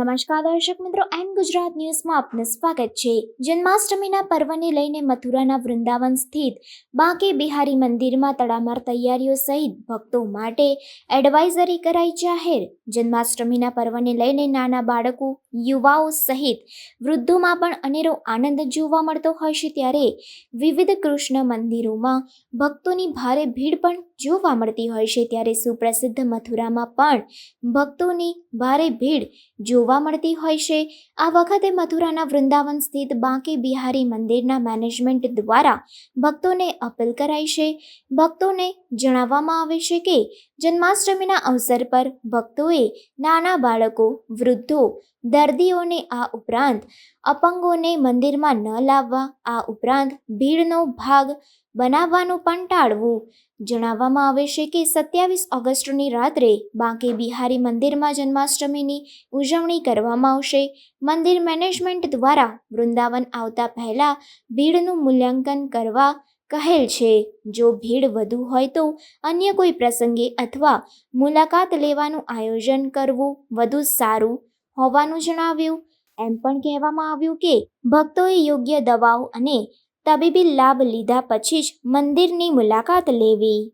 નમસ્કાર દર્શક મિત્રો, એન ગુજરાત ન્યૂઝમાં આપનું સ્વાગત છે. જન્માષ્ટમીના પર્વને લઈને મથુરાના વૃંદાવન સ્થિત બાંકે બિહારી મંદિરમાં તડામાર તૈયારીઓ સહિત ભક્તો માટે એડવાઇઝરી કરાઈ જાહેર. જન્માષ્ટમીના પર્વને લઈને નાના બાળકો યુવાઓ સહિત વૃદ્ધોમાં પણ અનેરો આનંદ જોવા મળતો હોય છે ત્યારે વિવિધ કૃષ્ણ મંદિરોમાં ભક્તોની ભારે ભીડ પણ જોવા મળતી હોય છે ત્યારે સુપ્રસિદ્ધ મથુરામાં પણ ભક્તોની ભારે ભીડ જોવા મળતી હોય છે. આ વખતે મથુરાના વૃંદાવન સ્થિત બાંકે બિહારી મંદિરના મેનેજમેન્ટ દ્વારા ભક્તોને અપીલ કરાઈ છે. ભક્તોને જણાવવામાં આવે છે કે જન્માષ્ટમીના અવસર પર ભક્તોએ નાના બાળકો, વૃદ્ધો દર્દીઓને આ ઉપરાંત અપંગોને મંદિરમાં ન લાવવા, આ ઉપરાંત ભીડનો ભાગ બનાવવાનું પણ ટાળવું. જણાવવામાં આવે છે કે સત્યાવીસ ઓગસ્ટની રાત્રે બાંકે બિહારી મંદિરમાં જન્માષ્ટમીની ઉજવણી કરવામાં આવશે. મંદિર મેનેજમેન્ટ દ્વારા વૃંદાવન આવતા પહેલાં ભીડનું મૂલ્યાંકન કરવા કહેલ છે. જો ભીડ વધુ હોય તો અન્ય કોઈ પ્રસંગે અથવા મુલાકાત લેવાનું આયોજન કરવું વધુ સારું હોવાનું જણાવ્યું. એમ પણ કહેવામાં આવ્યું કે ભક્તોએ યોગ્ય દવાઓ અને તબીબી લાભ લીધા પછી જ મંદિરની મુલાકાત લેવી.